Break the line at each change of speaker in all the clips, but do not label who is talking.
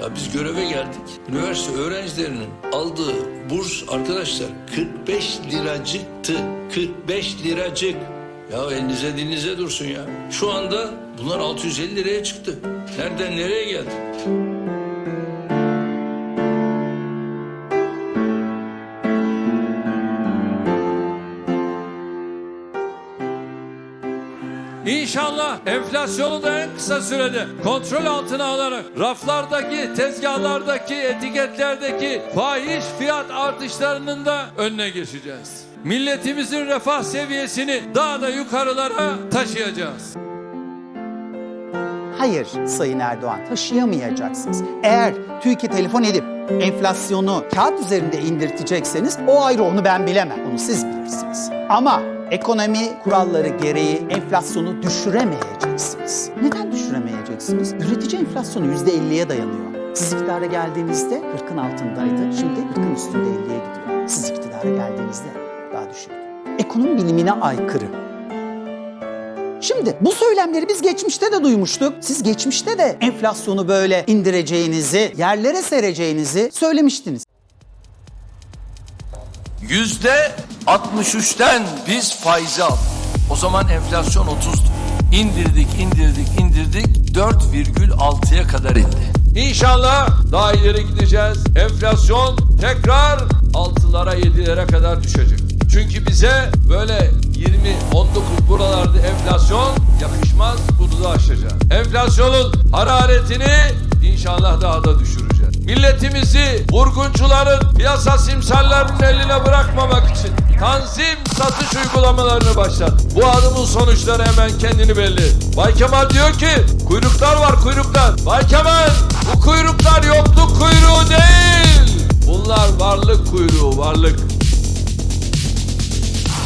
Ya biz göreve geldik. Üniversite öğrencilerinin aldığı burs arkadaşlar 45 liracıktı. 45 liracık. Ya elinize dilinize dursun ya. Şu anda bunlar 650 liraya çıktı. Nereden nereye geldi?
İnşallah enflasyonu da en kısa sürede kontrol altına alarak raflardaki, tezgahlardaki, etiketlerdeki fahiş fiyat artışlarının da önüne geçeceğiz. Milletimizin refah seviyesini daha da yukarılara taşıyacağız.
Hayır Sayın Erdoğan taşıyamayacaksınız. Eğer TÜİK'e telefon edip enflasyonu kağıt üzerinde indirtecekseniz o ayrı onu ben bilemem. Onu siz bilirsiniz. Ama ekonomi kuralları gereği enflasyonu düşüremeyeceksiniz. Neden düşüremeyeceksiniz? Üretici enflasyonu %50'ye dayanıyor. Siz iktidara geldiğinizde 40'ın altındaydı. Şimdi 40'ın üstünde 50'ye gidiyor. Siz iktidara geldiğinizde daha düşük. Ekonomi bilimine aykırı. Şimdi bu söylemleri biz geçmişte de duymuştuk. Siz geçmişte de enflasyonu böyle indireceğinizi, yerlere sereceğinizi söylemiştiniz.
Yüzde 63'ten biz faizi aldık. O zaman enflasyon 30'du. İndirdik, indirdik, indirdik. 4,6'ya kadar indi.
İnşallah daha ileri gideceğiz. Enflasyon tekrar 6'lara 7'lere kadar düşecek. Çünkü bize böyle 20 19 buralarda enflasyon yakışmaz. Bunu da aşacağız. Enflasyonun hararetini inşallah daha da düşüreceğiz. Milletimizi vurguncuların, piyasa simsallerinin eline bırakmamak için tanzim satış uygulamalarını başlat. Bu adımın sonuçları hemen kendini belli. Bay Kemal diyor ki kuyruklar var kuyruklar. Bay Kemal bu kuyruklar yokluk kuyruğu değil. Bunlar varlık kuyruğu varlık.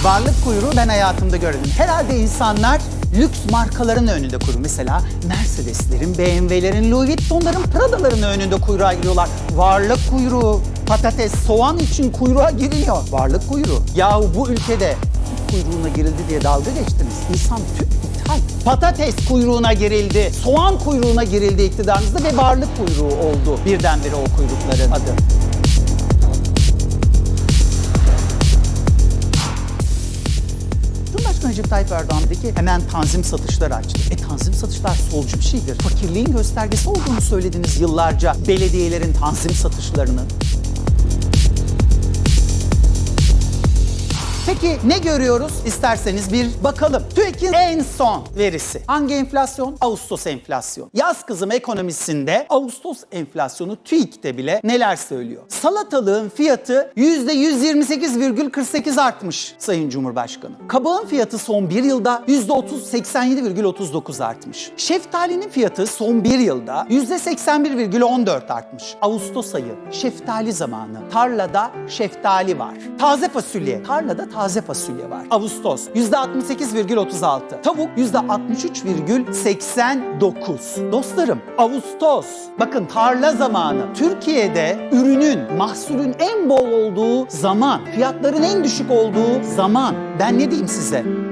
Varlık kuyruğu ben hayatımda gördüm. Herhalde insanlar lüks markaların önünde kuyruğu. Mesela Mercedes'lerin, BMW'lerin, Louis Vuitton'ların, Prada'ların önünde kuyruğa giriyorlar. Varlık kuyruğu, patates, soğan için kuyruğa giriliyor. Varlık kuyruğu. Yahu bu ülkede tüp kuyruğuna girildi diye dalga geçtiniz. İnsan tüp ithal. Patates kuyruğuna girildi, soğan kuyruğuna girildi iktidarınızda ve varlık kuyruğu oldu birdenbire o kuyrukların adı. Cumhurbaşkanı Recep Tayyip Erdoğan dedi ki hemen tanzim satışları açtı. E tanzim satışlar solcu bir şeydir. Fakirliğin göstergesi olduğunu söylediniz yıllarca belediyelerin tanzim satışlarının. Peki ne görüyoruz? İsterseniz bir bakalım. TÜİK'in en son verisi. Hangi enflasyon? Ağustos enflasyon. Yaz kızım ekonomisinde Ağustos enflasyonu TÜİK'te bile neler söylüyor? Salatalığın fiyatı %128,48 artmış Sayın Cumhurbaşkanı. Kabağın fiyatı son bir yılda %30 artmış. Şeftalinin fiyatı son bir yılda %81,14 artmış. Ağustos ayı şeftali zamanı. Tarlada şeftali var. Taze fasulye. Tarlada taze fasulye var. Ağustos %68,36. Tavuk %63,89. Dostlarım Ağustos. Bakın tarla zamanı. Türkiye'de ürünün, mahsulün en bol olduğu zaman, fiyatların en düşük olduğu zaman. Ben ne diyeyim size?